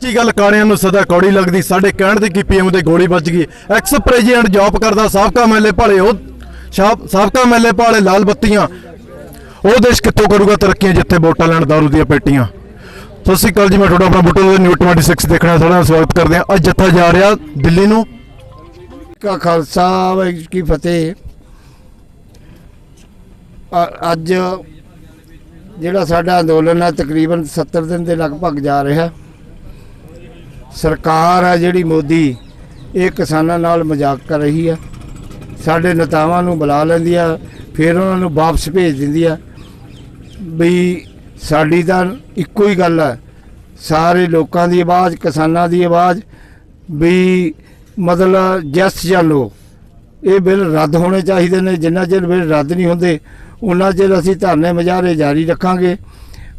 ਸੱਚੀ ਗੱਲ ਕਾਣਿਆਂ ਨੂੰ ਸਦਾ ਕੌੜੀ ਲੱਗਦੀ, ਸਾਡੇ ਕਹਿਣ ਤੇ ਕੀ ਪੀਐਮ ਦੇ ਗੋਲੀ ਵੱਜ ਗਈ। ਐਕਸ ਪ੍ਰੈਜ਼ੀਡੈਂਟ ਜੌਬ ਕਰਦਾ, ਸਾਬਕਾ ਐਮਐਲਏ ਭਾਲੇ, ਉਹ ਸ਼ਾਬ- ਸਾਬਕਾ ਐਮਐਲਏ ਭਾਲੇ ਲਾਲ ਬੱਤੀਆਂ। ਉਹ ਦੇਸ਼ ਕਿੱਥੋਂ ਕਰੂਗਾ ਤਰੱਕੀਆਂ ਜਿੱਥੇ ਵੋਟਾਂ ਲੈਣ ਦਾਰੂ ਦੀਆਂ ਪੇਟੀਆਂ? ਸਤਿ ਸ਼੍ਰੀ ਅਕਾਲ ਜੀ, ਮੈਂ ਤੁਹਾਡਾ ਆਪਣਾ ਬੁੱਟੋ ਨਿਊ 26 ਦੇਖਣਾ ਸਾਡਾ ਦਾ ਸਵਾਗਤ ਕਰਦੇ ਹਾਂ। ਅੱਜ ਜੱਥਾ ਜਾ ਰਿਹਾ, ਦਿੱਲੀ ਨੂੰ। ਕਾ ਖਾਲਸਾ, ਵਾਹਿਗੁਰੂ ਕੀ ਫਤਿਹ। ਅੱਜ ਜਿਹੜਾ ਸਾਡਾ ਅੰਦੋਲਨ ਹੈ, ਤਕਰੀਬਨ 70 ਦਿਨ ਦੇ ਲਗਭਗ ਜਾ ਰਿਹਾ। ਸਰਕਾਰ ਹੈ ਜਿਹੜੀ ਮੋਦੀ, ਇਹ ਕਿਸਾਨਾਂ ਨਾਲ ਮਜ਼ਾਕ ਕਰ ਰਹੀ ਆ। ਸਾਡੇ ਨੇਤਾਵਾਂ ਨੂੰ ਬੁਲਾ ਲੈਂਦੀ ਆ, ਫਿਰ ਉਹਨਾਂ ਨੂੰ ਵਾਪਸ ਭੇਜ ਦਿੰਦੀ ਆ। ਵੀ ਸਾਡੀ ਤਾਂ ਇੱਕੋ ਹੀ ਗੱਲ ਹੈ ਸਾਰੇ ਲੋਕਾਂ ਦੀ ਆਵਾਜ਼, ਕਿਸਾਨਾਂ ਦੀ ਆਵਾਜ਼ ਵੀ ਮਤਲਬ ਜਸ ਜਾਂ ਲੋ ਇਹ ਬਿੱਲ ਰੱਦ ਹੋਣੇ ਚਾਹੀਦੇ ਨੇ, ਜਿੰਨਾ ਚਿਰ ਬਿੱਲ ਰੱਦ ਨਹੀਂ ਹੁੰਦੇ ਉਹਨਾਂ ਚਿਰ ਅਸੀਂ ਧਰਨੇ ਮੁਜ਼ਾਹਰੇ ਜਾਰੀ ਰੱਖਾਂਗੇ।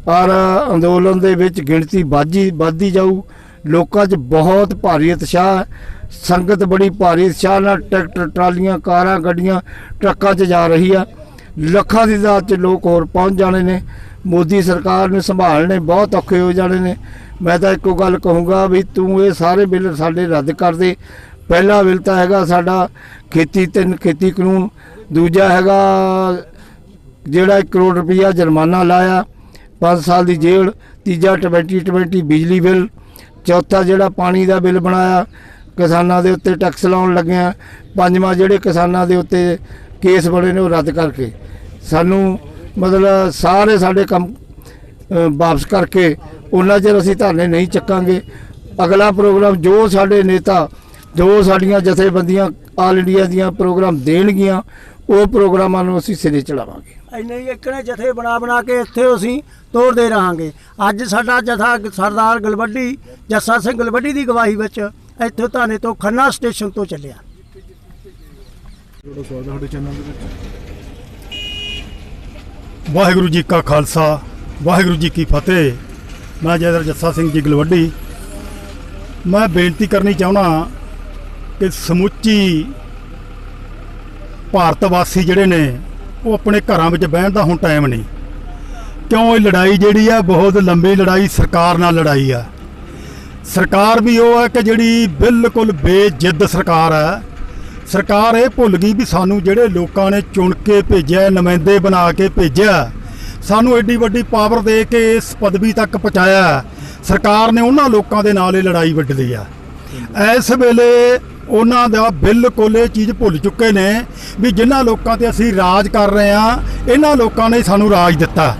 ਔਰ ਅੰਦੋਲਨ ਦੇ ਵਿੱਚ ਗਿਣਤੀ ਵੱਧੀ ਵੱਧਦੀ ਜਾਊ ਲੋਕਾਂ 'ਚ ਬਹੁਤ ਭਾਰੀ ਉਤਸ਼ਾਹ ਹੈ। ਸੰਗਤ ਬੜੀ ਭਾਰੀ ਉਤਸ਼ਾਹ ਨਾਲ ਟਰੈਕਟਰ, ਟਰਾਲੀਆਂ, ਕਾਰਾਂ, ਗੱਡੀਆਂ ਟਰੱਕਾਂ 'ਚ ਜਾ ਰਹੀ ਆ। ਲੱਖਾਂ ਦੀ ਦਾਤ 'ਚ ਲੋਕ ਹੋਰ ਪਹੁੰਚ ਜਾਣੇ ਨੇ। ਮੋਦੀ ਸਰਕਾਰ ਨੂੰ ਸੰਭਾਲਣੇ ਬਹੁਤ ਔਖੇ ਹੋ ਜਾਣੇ ਨੇ। ਮੈਂ ਤਾਂ ਇੱਕੋ ਗੱਲ ਕਹੂੰਗਾ ਵੀ ਤੂੰ ਇਹ ਸਾਰੇ ਬਿੱਲ ਸਾਡੇ ਰੱਦ ਕਰ ਦੇ। ਪਹਿਲਾ ਬਿੱਲ ਤਾਂ ਹੈਗਾ ਸਾਡਾ ਖੇਤੀ ਤਿੰਨ, ਖੇਤੀ ਕਾਨੂੰਨ। ਦੂਜਾ ਹੈਗਾ ਜਿਹੜਾ 1 ਕਰੋੜ ਰੁਪਈਆ ਜੁਰਮਾਨਾ ਲਾਇਆ 5 ਸਾਲ ਦੀ ਜੇਲ੍ਹ। ਤੀਜਾ 2020 ਬਿਜਲੀ ਬਿੱਲ। ਚੌਥਾ ਜਿਹੜਾ ਪਾਣੀ ਦਾ ਬਿੱਲ ਬਣਾਇਆ, ਕਿਸਾਨਾਂ ਦੇ ਉੱਤੇ ਟੈਕਸ ਲਾਉਣ ਲੱਗਿਆ, ਪੰਜਵਾਂ ਜਿਹੜੇ ਕਿਸਾਨਾਂ ਦੇ ਉੱਤੇ ਕੇਸ ਬਣੇ ਨੇ ਉਹ ਰੱਦ ਕਰਕੇ। ਸਾਨੂੰ ਮਤਲਬ ਸਾਰੇ ਸਾਡੇ ਕੰਮ ਵਾਪਸ ਕਰਕੇ ਉਹਨਾਂ ਚਿਰ ਅਸੀਂ ਧਰਨੇ ਨਹੀਂ ਚੱਕਾਂਗੇ। ਅਗਲਾ ਪ੍ਰੋਗਰਾਮ ਜੋ ਸਾਡੇ ਨੇਤਾ, ਜੋ ਸਾਡੀਆਂ ਜਥੇਬੰਦੀਆਂ ਆਲ ਇੰਡੀਆ ਦੀਆਂ ਪ੍ਰੋਗਰਾਮ ਦੇਣਗੀਆਂ, ਉਹ ਪ੍ਰੋਗਰਾਮਾਂ ਨੂੰ ਅਸੀਂ ਸਿਰੇ ਚੜਾਵਾਂਗੇ। ਇੰਨੇ ਹੀ ਇੱਕਣੇ ਜਥੇ ਬਣਾ ਬਣਾ ਕੇ ਇੱਥੇ ਅਸੀਂ ਤੋੜਦੇ ਰਹਾਂਗੇ। ਅੱਜ ਸਾਡਾ ਜਥਾ ਸਰਦਾਰ ਗਲਵੱਡੀ, ਜੱਸਾ ਸਿੰਘ ਗਲਵੱਡੀ ਦੀ ਗਵਾਹੀ ਵਿੱਚ ਇੱਥੋਂ ਧਾਨੇ ਤੋਂ ਖੰਨਾ ਸਟੇਸ਼ਨ ਤੋਂ ਚੱਲਿਆ। ਵਾਹਿਗੁਰੂ ਜੀ ਕਾ ਖਾਲਸਾ, ਵਾਹਿਗੁਰੂ ਜੀ ਕੀ ਫਤਿਹ। ਮੈਂ ਜੈਦਰ ਜੱਸਾ ਸਿੰਘ ਜੀ ਗਲਵੱਡੀ। ਮੈਂ ਬੇਨਤੀ ਕਰਨੀ ਚਾਹੁੰਦਾ ਕਿ ਸਮੁੱਚੀ ਭਾਰਤ ਵਾਸੀ ਜਿਹੜੇ ਨੇ ਉਹ ਆਪਣੇ ਘਰਾਂ ਵਿੱਚ ਬਹਿਣ ਦਾ ਹੁਣ ਟਾਈਮ ਨਹੀਂ। ਕਿਉਂ ਇਹ ਲੜਾਈ ਜਿਹੜੀ ਆ, ਬਹੁਤ ਲੰਬੀ ਲੜਾਈ, ਸਰਕਾਰ ਨਾਲ ਲੜਾਈ ਆ। ਸਰਕਾਰ ਵੀ ਉਹ ਹੈ ਕਿ ਜਿਹੜੀ ਬਿਲਕੁਲ ਬੇਜਿੱਦ ਸਰਕਾਰ ਹੈ ਸਰਕਾਰ ਇਹ ਭੁੱਲ ਗਈ ਵੀ ਸਾਨੂੰ ਜਿਹੜੇ ਲੋਕਾਂ ਨੇ ਚੁਣ ਕੇ ਭੇਜਿਆ, ਨੁਮਾਇੰਦੇ ਬਣਾ ਕੇ ਭੇਜਿਆ, ਸਾਨੂੰ ਐਡੀ ਵੱਡੀ ਪਾਵਰ ਦੇ ਕੇ ਇਸ ਪਦਵੀ ਤੱਕ ਪਹੁੰਚਾਇਆ। ਸਰਕਾਰ ਨੇ ਉਹਨਾਂ ਲੋਕਾਂ ਦੇ ਨਾਲ ਇਹ ਲੜਾਈ ਵੱਢ ਲਈ ਆ। ਇਸ ਵੇਲੇ ਉਹਨਾਂ ਦਾ ਬਿਲਕੁਲ ਇਹ ਚੀਜ਼ ਭੁੱਲ ਚੁੱਕੇ ਨੇ ਵੀ ਜਿਨ੍ਹਾਂ ਲੋਕਾਂ ਤੇ ਅਸੀਂ ਰਾਜ ਕਰ ਰਹੇ ਆ ਇਹਨਾਂ ਲੋਕਾਂ ਨੇ ਸਾਨੂੰ ਰਾਜ ਦਿੱਤਾ।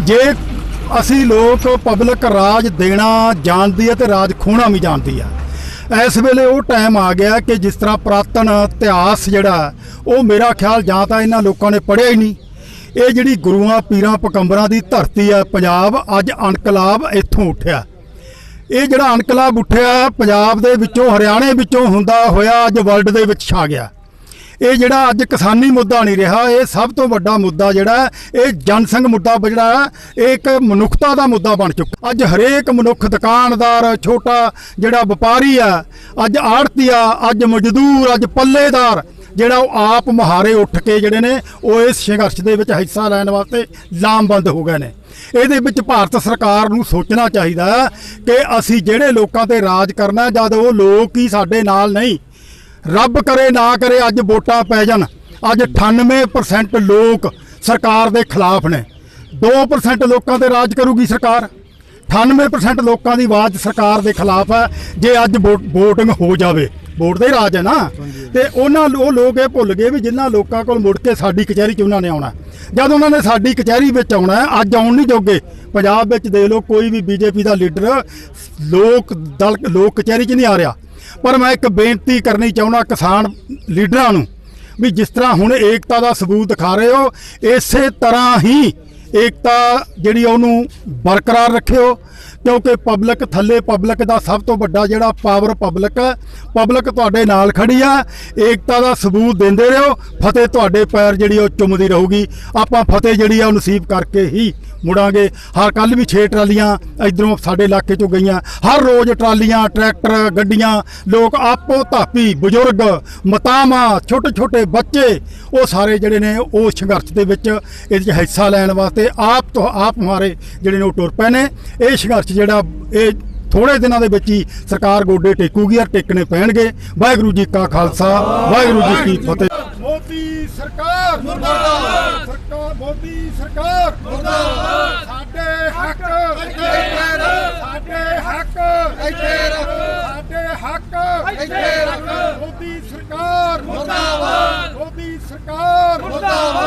ਜੇ ਅਸੀਂ ਲੋਕ ਪਬਲਿਕ ਰਾਜ ਦੇਣਾ ਜਾਣਦੀ ਹੈ ਤੇ ਰਾਜ ਖੋਣਾ ਵੀ ਜਾਣਦੀ ਆ ਇਸ ਵੇਲੇ ਉਹ ਟਾਈਮ ਆ ਗਿਆ ਕਿ ਜਿਸ ਤਰ੍ਹਾਂ ਪ੍ਰਾਤਨ ਇਤਿਹਾਸ ਜਿਹੜਾ, ਉਹ ਮੇਰਾ ਖਿਆਲ ਜਾਂ ਤਾਂ ਇਹਨਾਂ ਲੋਕਾਂ ਨੇ ਪੜ੍ਹਿਆ ਹੀ ਨਹੀਂ। ਇਹ ਜਿਹੜੀ ਗੁਰੂਆਂ, ਪੀਰਾਂ ਪਕੰਬਰਾਂ ਦੀ ਧਰਤੀ ਆ ਪੰਜਾਬ, ਅੱਜ ਅਨਕਲਾਬ ਇੱਥੋਂ ਉੱਠਿਆ। ਇਹ ਜਿਹੜਾ ਅਨਕਲਾਬ ਉੱਠਿਆ ਪੰਜਾਬ ਦੇ ਵਿੱਚੋਂ, ਹਰਿਆਣੇ ਵਿੱਚੋਂ ਹੁੰਦਾ ਹੋਇਆ ਅੱਜ ਵਰਲਡ ਦੇ ਵਿੱਚ ਛਾ ਗਿਆ। ਇਹ ਜਿਹੜਾ ਅੱਜ ਕਿਸਾਨੀ ਮੁੱਦਾ ਨਹੀਂ ਰਿਹਾ, ਇਹ ਸਭ ਤੋਂ ਵੱਡਾ ਮੁੱਦਾ ਜਿਹੜਾ, ਇਹ ਜਨਸੰਘ ਮੁੱਦਾ ਜਿਹੜਾ, ਇਹ ਇੱਕ ਮਨੁੱਖਤਾ ਦਾ ਮੁੱਦਾ ਬਣ ਚੁੱਕਾ। ਅੱਜ ਹਰੇਕ ਮਨੁੱਖ ਦੁਕਾਨਦਾਰ, ਛੋਟਾ ਜਿਹੜਾ ਵਪਾਰੀ ਆ, ਅੱਜ ਆੜਤੀਆ ਅੱਜ ਮਜ਼ਦੂਰ, ਅੱਜ ਪੱਲੇਦਾਰ ਜਿਹੜਾ ਉਹ ਆਪ ਮੁਹਾਰੇ ਉੱਠ ਕੇ ਜਿਹੜੇ ਨੇ, ਉਹ ਇਸ ਸੰਘਰਸ਼ ਦੇ ਵਿੱਚ ਹਿੱਸਾ ਲੈਣ ਵਾਸਤੇ ਲਾਮਬੰਦ ਹੋ ਗਏ ਨੇ। ਇਹਦੇ ਵਿੱਚ ਭਾਰਤ ਸਰਕਾਰ ਨੂੰ ਸੋਚਣਾ ਚਾਹੀਦਾ ਕਿ ਅਸੀਂ ਜਿਹੜੇ ਲੋਕਾਂ ਤੇ ਰਾਜ ਕਰਨਾ, ਜਦ ਉਹ ਲੋਕ ਹੀ ਸਾਡੇ ਨਾਲ ਨਹੀਂ। ਰੱਬ ਕਰੇ ਨਾ ਕਰੇ ਅੱਜ ਵੋਟਾਂ ਪੈ ਜਾਣ। ਅੱਜ 98% ਲੋਕ ਸਰਕਾਰ ਦੇ ਖਿਲਾਫ ਨੇ। 2% ਲੋਕਾਂ ਤੇ ਰਾਜ ਕਰੂਗੀ ਸਰਕਾਰ। 98% ਲੋਕਾਂ ਦੀ ਆਵਾਜ਼ ਸਰਕਾਰ ਦੇ ਖਿਲਾਫ ਹੈ, ਜੇ ਅੱਜ ਵੋਟਿੰਗ ਹੋ ਜਾਵੇ। ਵੋਟ ਦਾ ਹੀ ਰਾਜ ਹੈ ਨਾ। ਤੇ ਉਹਨਾਂ ਉਹ ਲੋਕ ਇਹ ਭੁੱਲ ਗਏ ਵੀ ਜਿਨ੍ਹਾਂ ਲੋਕਾਂ ਕੋਲ ਮੁੜ ਕੇ ਸਾਡੀ ਕਚਹਿਰੀ 'ਚ ਉਹਨਾਂ ਨੇ ਆਉਣਾ ਜਦ ਉਹਨਾਂ ਨੇ ਸਾਡੀ ਕਚਹਿਰੀ ਵਿੱਚ ਆਉਣਾ ਅੱਜ ਆਉਣ ਨਹੀਂ ਜੋਗੇ। ਪੰਜਾਬ ਵਿੱਚ ਦੇਖ ਲਓ, ਕੋਈ ਵੀ ਬੀਜੇਪੀ ਦਾ ਲੀਡਰ ਲੋਕ ਦਲ ਲੋਕ ਕਚਹਿਰੀ 'ਚ ਨਹੀਂ ਆ ਰਿਹਾ। ਪਰ ਮੈਂ ਇੱਕ ਬੇਨਤੀ ਕਰਨੀ ਚਾਹੁੰਦਾ ਕਿਸਾਨ ਲੀਡਰਾਂ ਨੂੰ ਵੀ ਜਿਸ ਤਰ੍ਹਾਂ ਹੁਣ ਏਕਤਾ ਦਾ ਸਬੂਤ ਦਿਖਾ ਰਹੇ ਹੋ, ਇਸੇ ਤਰ੍ਹਾਂ ਹੀ ਏਕਤਾ ਜਿਹੜੀ ਉਹਨੂੰ ਬਰਕਰਾਰ ਰੱਖਿਓ। ਕਿਉਂਕਿ ਪਬਲਿਕ ਥੱਲੇ ਪਬਲਿਕ ਦਾ ਸਭ ਤੋਂ ਵੱਡਾ ਜਿਹੜਾ ਪਾਵਰ ਪਬਲਿਕ ਹੈ ਪਬਲਿਕ ਤੁਹਾਡੇ ਨਾਲ ਖੜੀ ਆ, ਏਕਤਾ ਦਾ ਸਬੂਤ ਦਿੰਦੇ ਰਹੋ, ਫਤਿਹ ਤੁਹਾਡੇ ਪੈਰ ਜਿਹੜੀ ਉਹ ਚੁੰਮਦੀ ਰਹੂਗੀ। ਆਪਾਂ ਫਤਿਹ ਜਿਹੜੀ ਆ ਉਹ ਨਸੀਬ ਕਰਕੇ ਹੀ ਮੁੜਾਂਗੇ। ਹਰ ਕੱਲ ਵੀ 6 ਟਰਾਲੀਆਂ ਇਧਰੋਂ ਸਾਡੇ ਇਲਾਕੇ ਚੋਂ ਗਈਆਂ। ਹਰ ਰੋਜ਼ ਟਰਾਲੀਆਂ, ਟਰੈਕਟਰ, ਗੱਡੀਆਂ, ਲੋਕ ਆਪੋ ਧਾਪੀ, ਬਜ਼ੁਰਗ ਮਤਾਮਾ ਛੋਟੇ ਛੋਟੇ ਬੱਚੇ, ਉਹ ਸਾਰੇ ਜਿਹੜੇ ਨੇ ਉਹ ਸੰਘਰਸ਼ ਦੇ ਵਿੱਚ ਇਹਦੇ 'ਚ ਹਿੱਸਾ ਲੈਣ ਵਾਸਤੇ ਆਪ ਤੋਂ ਆਪ ਮਾਰੇ ਜਿਹੜੇ ਨੇ ਉਹ ਟੁਰ ਪਏ ਨੇ। ਇਹ ਸੰਘਰਸ਼ ਜਿਹੜਾ ਇਹ ਥੋੜੇ ਦਿਨਾਂ ਦੇ ਵਿੱਚ ਹੀ ਸਰਕਾਰ ਗੋਡੇ ਟੇਕੂਗੀ ਔਰ ਟੇਕਣੇ ਪੈਣਗੇ। ਵਾਹਿਗੁਰੂ ਜੀ ਕਾ ਖਾਲਸਾ, ਵਾਹਿਗੁਰੂ ਜੀ ਕੀ ਫਤਿਹ। ਮੋਦੀ ਸਰਕਾਰ ਮੁਰਦਾਬਾਦ। ਸਰਕਾਰ, ਮੋਦੀ ਸਰਕਾਰ ਮੁਰਦਾਬਾਦ। ਸਾਡੇ ਹੱਕ ਇੱਥੇ ਰੱਖ। ਸਾਡੇ ਹੱਕ ਇੱਥੇ ਰੱਖ। ਸਾਡੇ ਹੱਕ ਇੱਥੇ ਰੱਖ। ਮੋਦੀ ਸਰਕਾਰ ਮੁਰਦਾਬਾਦ। ਮੋਦੀ ਸਰਕਾਰ ਮੁਰਦਾਬਾਦ।